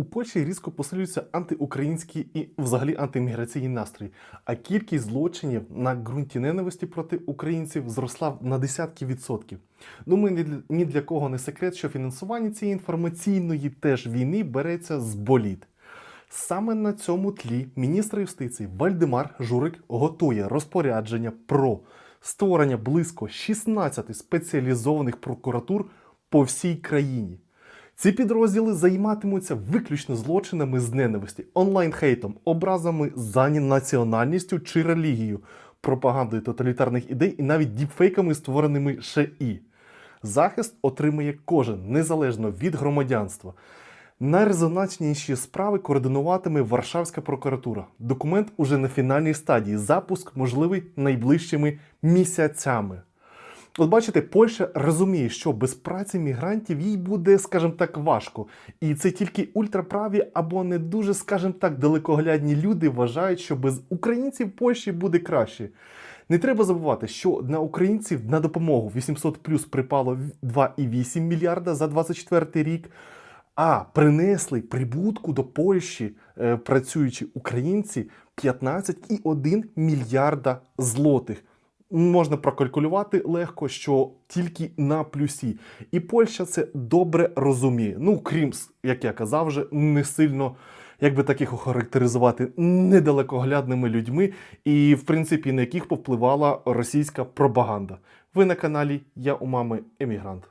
У Польщі різко посилюються антиукраїнські і взагалі антиімміграційні настрої, а кількість злочинів на ґрунті ненависті проти українців зросла на десятки відсотків. Думаю, ні для, ні для кого не секрет, що фінансування цієї інформаційної теж війни береться з боліт. Саме на цьому тлі міністр юстиції Вальдемар Журик готує розпорядження про створення близько 16 спеціалізованих прокуратур по всій країні. Ці підрозділи займатимуться виключно злочинами з ненависті, онлайн-хейтом, образами за національністю чи релігією, пропагандою тоталітарних ідей і навіть діпфейками, створеними ШІ. Захист отримує кожен незалежно від громадянства. Найрезонансніші справи координуватиме Варшавська прокуратура. Документ уже на фінальній стадії. Запуск можливий найближчими місяцями. От бачите, Польща розуміє, що без праці мігрантів їй буде, скажімо так, важко. І це тільки ультраправі або не дуже, скажімо так, далекоглядні люди вважають, що без українців Польщі буде краще. Не треба забувати, що на українців на допомогу 800 плюс припало 2,8 мільярда за 24 рік. А принесли прибутку до Польщі е, працюючі українці 15,1 мільярда злотих. Можна прокалькулювати легко, що тільки на плюсі. І Польща це добре розуміє. Ну, крім, як я казав, вже не сильно, як би таких охарактеризувати, недалекоглядними людьми, і в принципі на яких повпливала російська пропаганда. Ви на каналі Я у мами Емігрант.